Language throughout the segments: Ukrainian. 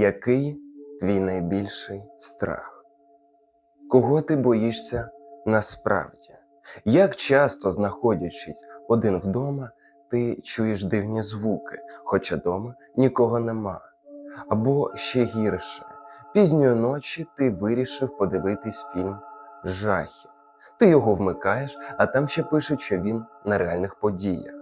Який твій найбільший страх? Кого ти боїшся насправді? Як часто, знаходячись один вдома, ти чуєш дивні звуки, хоча дома нікого нема? Або ще гірше, пізньої ночі ти вирішив подивитись фільм жахів. Ти його вмикаєш, а там ще пишуть, що він на реальних подіях.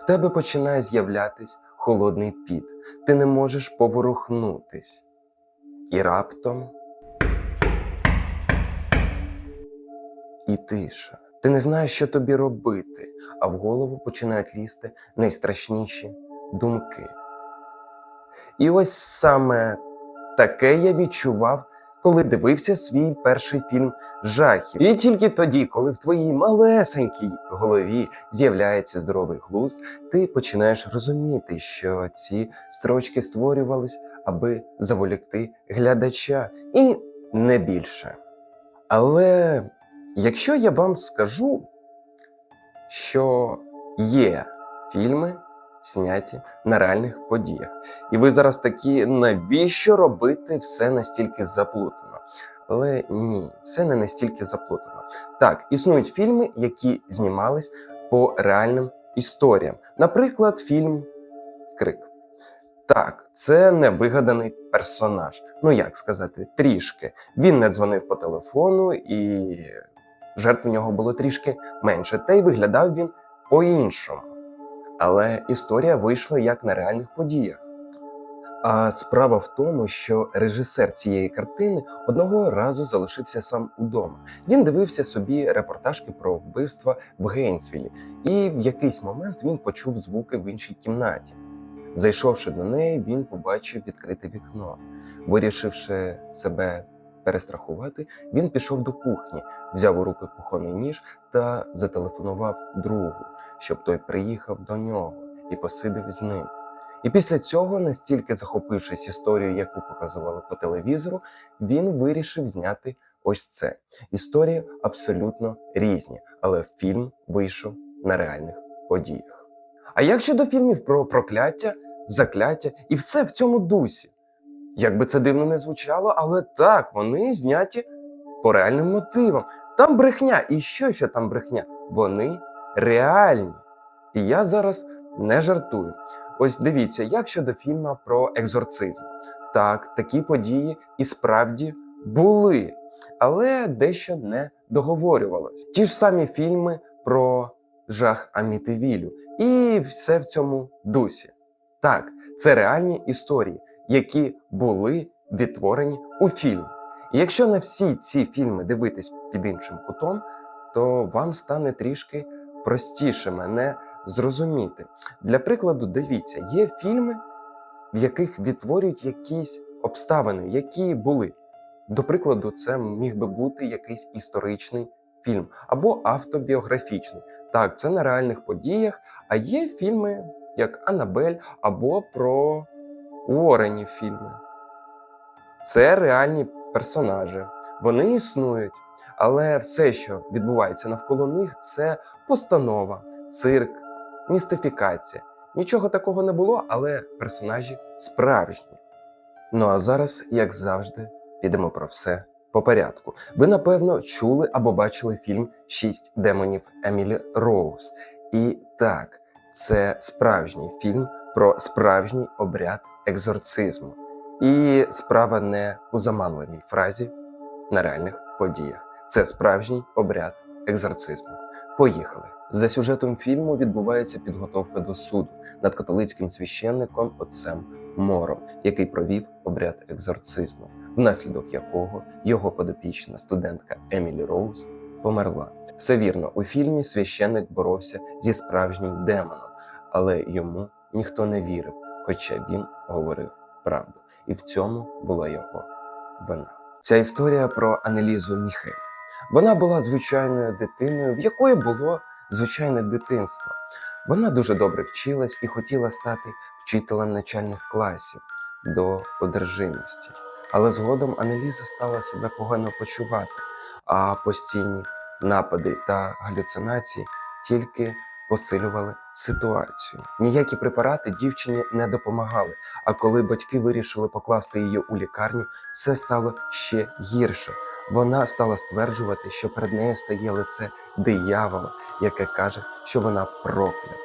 В тебе починає з'являтись холодний піт, ти не можеш поворухнутись. І раптом. І тиша. Ти не знаєш, що тобі робити, а в голову починають лізти найстрашніші думки. І ось саме таке я відчував, коли дивився свій перший фільм жахів. І тільки тоді, коли в твоїй малесенькій голові з'являється здоровий глузд, ти починаєш розуміти, що ці строчки створювались, аби заволікти глядача, і не більше. Але якщо я вам скажу, що є фільми, зняті на реальних подіях, і ви зараз такі, навіщо робити все настільки заплутано? Але ні, все не настільки заплутано. Так, існують фільми, які знімались по реальним історіям. Наприклад, фільм Крик. Так, це не вигаданий персонаж. Ну як сказати, трішки. Він не дзвонив по телефону, і жертв у нього було трішки менше, та й виглядав він по-іншому. Але історія вийшла як на реальних подіях. А справа в тому, що режисер цієї картини одного разу залишився сам удома. Він дивився собі репортажки про вбивства в Гейнсвілі, і в якийсь момент він почув звуки в іншій кімнаті. Зайшовши до неї, він побачив відкрите вікно. Вирішивши себе перестрахувати, він пішов до кухні, взяв у руки кухонний ніж та зателефонував другу, щоб той приїхав до нього і посидив з ним. І після цього, настільки захопившись історією, яку показували по телевізору, він вирішив зняти ось це. Історії абсолютно різні, але фільм вийшов на реальних подіях. А як щодо фільмів про прокляття, закляття і все в цьому дусі? Як би це дивно не звучало, але так, вони зняті по реальним мотивам. Там брехня, і що ще там брехня? Вони реальні. І я зараз не жартую. Ось дивіться, як щодо фільму про екзорцизм. Так, такі події і справді були, але дещо не договорювалось. Ті ж самі фільми про жах Амітивілю, і все в цьому дусі. Так, це реальні історії, які були відтворені у фільм. І якщо на всі ці фільми дивитись під іншим кутом, то вам стане трішки простіше мене зрозуміти. Для прикладу, дивіться, є фільми, в яких відтворюють якісь обставини, які були. До прикладу, це міг би бути якийсь історичний фільм або автобіографічний. Так, це на реальних подіях, а є фільми, як Анабель, або про Уорренів фільми. Це реальні персонажі, вони існують, але все, що відбувається навколо них, це постанова, цирк, містифікація. Нічого такого не було, але персонажі справжні. Ну а зараз, як завжди, підемо про все по порядку. Ви, напевно, чули або бачили фільм Шість демонів Емілі Роуз. І так, це справжній фільм про справжній обряд екзорцизму. І справа не у заманливій фразі на реальних подіях. Це справжній обряд екзорцизму. Поїхали. За сюжетом фільму відбувається підготовка до суду над католицьким священником отцем Мором, який провів обряд екзорцизму, внаслідок якого його подопічна студентка Емілі Роуз померла. Все вірно, у фільмі священник боровся зі справжнім демоном, але йому ніхто не вірив, хоча він говорив правду, і в цьому була його вина. Ця історія про Анелізу Міхель. Вона була звичайною дитиною, в якої було звичайне дитинство. Вона дуже добре вчилась і хотіла стати вчителем начальних класів до одержимості. Але згодом Анеліза стала себе погано почувати, а постійні напади та галюцинації тільки посилювали ситуацію. Ніякі препарати дівчині не допомагали. А коли батьки вирішили покласти її у лікарню, все стало ще гірше. Вона стала стверджувати, що перед нею стає лице диявола, яке каже, що вона проклята.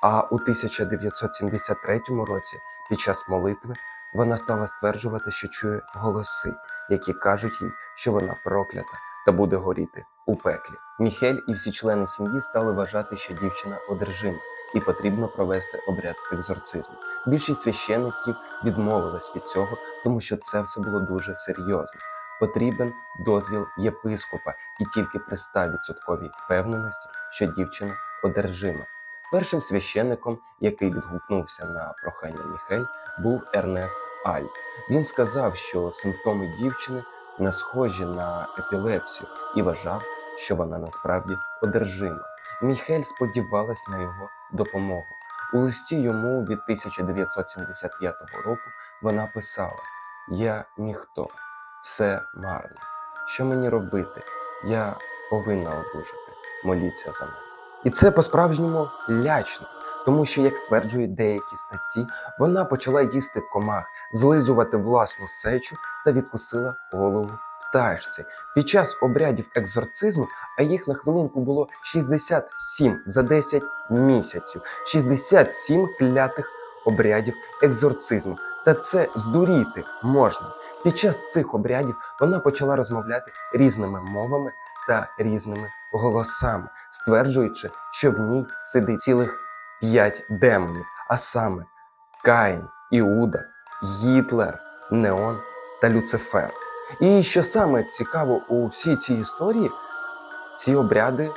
А у 1973 році, під час молитви, вона стала стверджувати, що чує голоси, які кажуть їй, що вона проклята та буде горіти у пеклі. Міхель і всі члени сім'ї стали вважати, що дівчина одержима і потрібно провести обряд екзорцизму. Більшість священиків відмовилась від цього, тому що це все було дуже серйозно. Потрібен дозвіл єпископа і тільки при 100% впевненості, що дівчина одержима. Першим священником, який відгукнувся на прохання Міхель, був Ернест Аль. Він сказав, що симптоми дівчини не схожі на епілепсію і вважав, що вона насправді одержима. Міхель сподівалась на його допомогу. У листі йому від 1975 року вона писала: Я ніхто, все марно. Що мені робити? Я повинна одужати. Моліться за мене. І це по-справжньому лячно, тому що, як стверджують деякі статті, вона почала їсти комах, злизувати власну сечу та відкусила голову пташці. Під час обрядів екзорцизму, а їх на хвилинку було 67 за 10 місяців, 67 клятих обрядів екзорцизму. Та це здуріти можна. Під час цих обрядів вона почала розмовляти різними мовами та різними голосами, стверджуючи, що в ній сидить цілих п'ять демонів, а саме Каїн, Іуда, Гітлер, Неон та Люцифер. І що саме цікаво у всій цій історії, ці обряди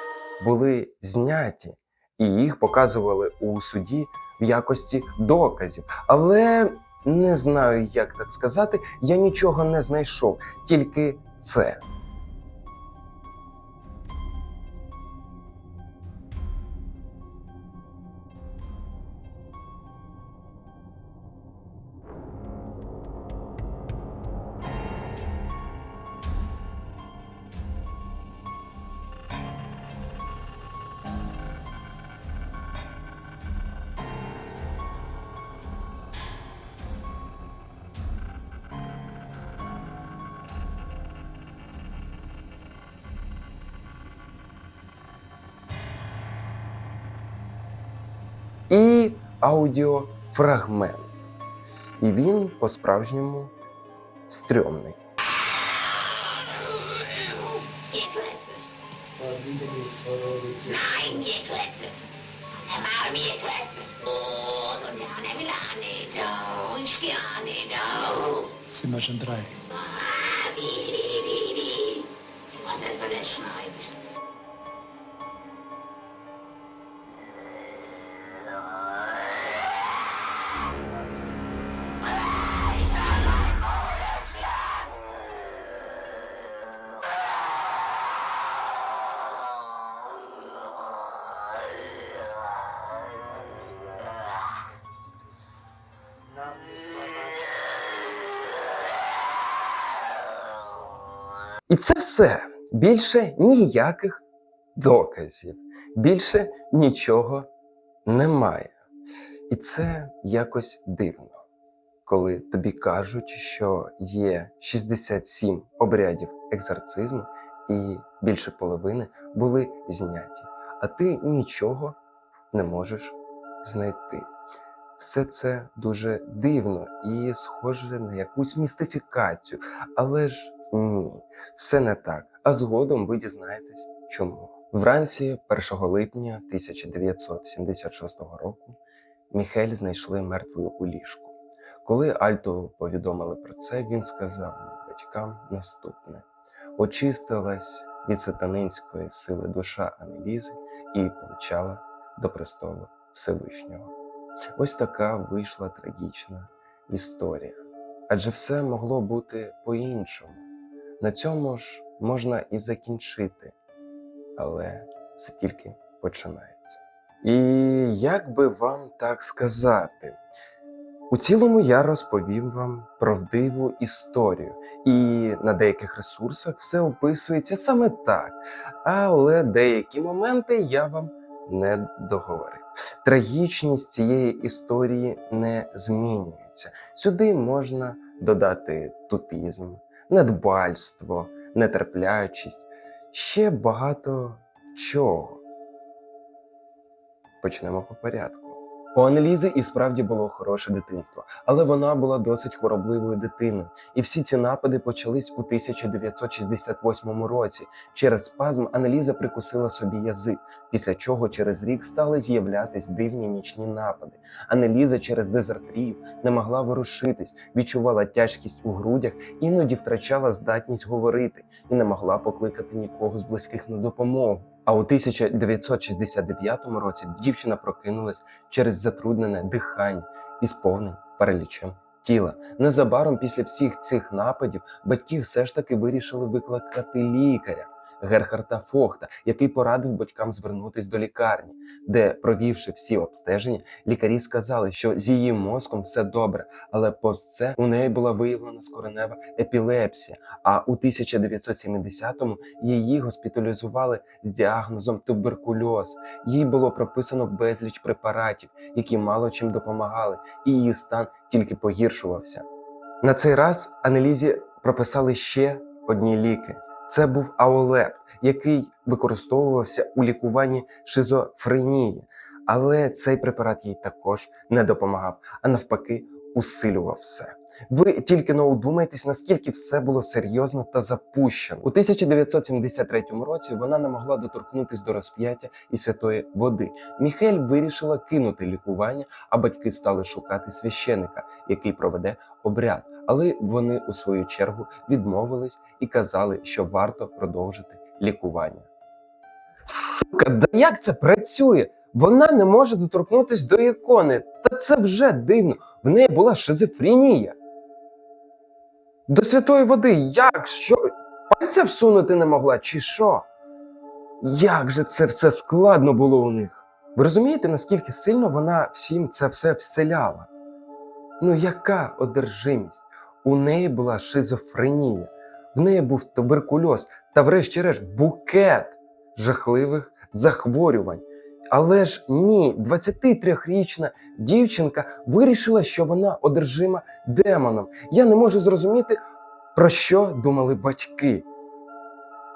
були зняті, і їх показували у суді в якості доказів. Але не знаю, як так сказати, я нічого не знайшов, тільки це. І аудіофрагмент. І він по-справжньому стрьомний. Gekletze. Nein, Gekletze. Einmal mir Gekletze. Oh, so І це все. Більше ніяких доказів, більше нічого немає. І це якось дивно, коли тобі кажуть, що є 67 обрядів екзорцизму, і більше половини були зняті, а ти нічого не можеш знайти. Все це дуже дивно і схоже на якусь містифікацію, але ж ні, все не так. А згодом ви дізнаєтесь, чому. Вранці 1 липня 1976 року Міхель знайшли мертвою у ліжку. Коли Альто повідомили про це, він сказав батькам наступне: очистилась від сатанинської сили душа Анелізи і помчала до престолу Всевишнього. Ось така вийшла трагічна історія. Адже все могло бути по-іншому. На цьому ж можна і закінчити, але це тільки починається. І як би вам так сказати, у цілому я розповім вам правдиву історію, і на деяких ресурсах все описується саме так. Але деякі моменти я вам не договорив. Трагічність цієї історії не змінюється. Сюди можна додати тупізм, недбальство, нетерплячість, ще багато чого. Почнемо по порядку. У Анелізи і справді було хороше дитинство, але вона була досить хворобливою дитиною, і всі ці напади почались у 1968 році. Через спазм Анеліза прикусила собі язик, після чого через рік стали з'являтись дивні нічні напади. Анеліза через дезартрію не могла ворушитись, відчувала тяжкість у грудях, іноді втрачала здатність говорити і не могла покликати нікого з близьких на допомогу. А у 1969 році дівчина прокинулась через затруднене дихання із повним паралічем тіла. Незабаром після всіх цих нападів батьки все ж таки вирішили викликати лікаря Герхарда Фохта, який порадив батькам звернутись до лікарні, де, провівши всі обстеження, лікарі сказали, що з її мозком все добре, але повз це у неї була виявлена скоренева епілепсія. А у 1970-му її госпіталізували з діагнозом туберкульоз. Їй було прописано безліч препаратів, які мало чим допомагали, і її стан тільки погіршувався. На цей раз Анелізі прописали ще одні ліки. Це був аолеп, який використовувався у лікуванні шизофренії. Але цей препарат їй також не допомагав, а навпаки, усилював все. Ви тільки не удумайтесь, наскільки все було серйозно та запущено. У 1973 році вона не могла доторкнутись до розп'яття і святої води. Міхель вирішила кинути лікування, а батьки стали шукати священика, який проведе обряд. Але вони у свою чергу відмовились і казали, що варто продовжити лікування. Сука, да як це працює? Вона не може доторкнутись до ікони. Та це вже дивно. В неї була шизофренія. До святої води як? Що? Пальця всунути не могла, чи що? Як же це все складно було у них? Ви розумієте, наскільки сильно вона всім це все вселяла? Ну, яка одержимість? У неї була шизофренія, в неї був туберкульоз та, врешті-решт, букет жахливих захворювань. Але ж ні, 23-річна дівчинка вирішила, що одержима одержима демоном. Я не можу зрозуміти, про що думали батьки.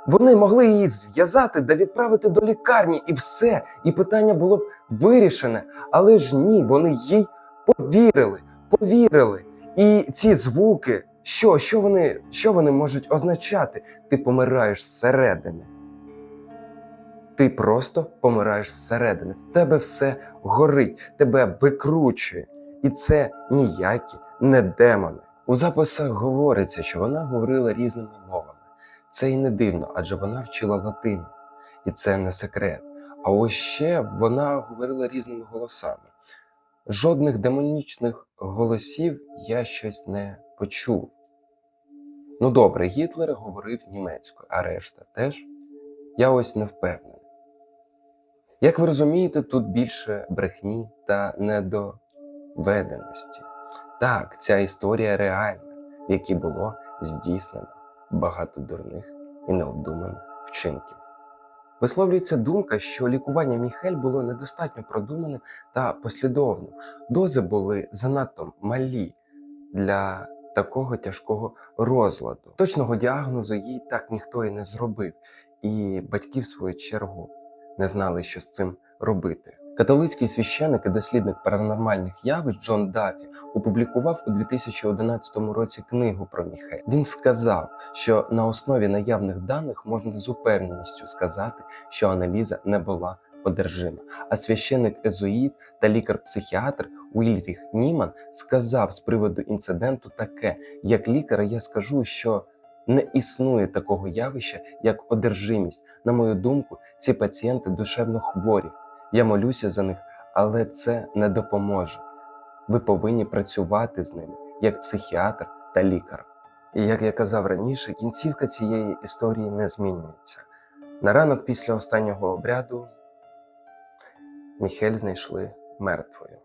Вони могли її зв'язати та відправити до лікарні, і все, і питання було б вирішене. Але ж ні, вони їй повірили, повірили. І ці звуки, що, що, вони, що вони можуть означати? Ти помираєш зсередини. Ти просто помираєш зсередини. В тебе все горить, тебе викручує. І це ніякі не демони. У записах говориться, що вона говорила різними мовами. Це і не дивно, адже вона вчила латину. І це не секрет. А ось ще вона говорила різними голосами. Жодних демонічних голосів я щось не почув. Ну добре, Гітлер говорив німецькою, а решта теж. Я ось не впевнений. Як ви розумієте, тут більше брехні та недоведеності. Так, ця історія реальна, в якій було здійснено багато дурних і необдуманих вчинків. Висловлюється думка, що лікування Міхель було недостатньо продуманим та послідовним. Дози були занадто малі для такого тяжкого розладу. Точного діагнозу їй так ніхто і не зробив, і батьки, в свою чергу, не знали, що з цим робити. Католицький священик і дослідник паранормальних явищ Джон Дафі опублікував у 2011 році книгу про Міхель. Він сказав, що на основі наявних даних можна з упевненістю сказати, що аналіза не була одержима. А священик Езоїд та лікар-психіатр Уільріх Німан сказав з приводу інциденту таке: як лікар, я скажу, що не існує такого явища, як одержимість. На мою думку, ці пацієнти душевно хворі. Я молюся за них, але це не допоможе. Ви повинні працювати з ними як психіатр та лікар. І як я казав раніше, кінцівка цієї історії не змінюється. На ранок після останнього обряду Міхель знайшли мертвою.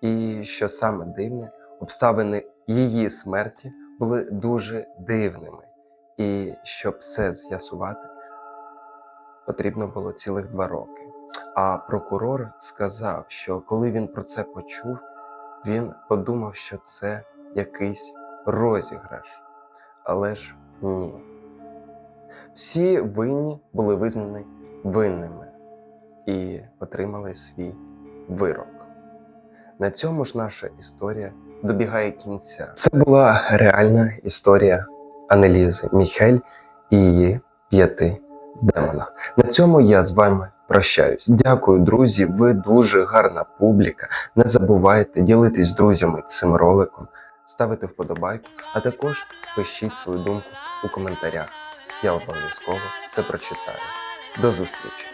І що саме дивне, обставини її смерті були дуже дивними. І щоб все з'ясувати, потрібно було цілих два роки. А прокурор сказав, що коли він про це почув, він подумав, що це якийсь розіграш. Але ж ні. Всі винні були визнані винними і отримали свій вирок. На цьому ж наша історія добігає кінця. Це була реальна історія Анелізи Міхель і її п'яти демонах. На цьому я з вами прощаюсь. Дякую, друзі. Ви дуже гарна публіка. Не забувайте ділитись з друзями цим роликом, ставити вподобайку, а також пишіть свою думку у коментарях. Я обов'язково це прочитаю. До зустрічі!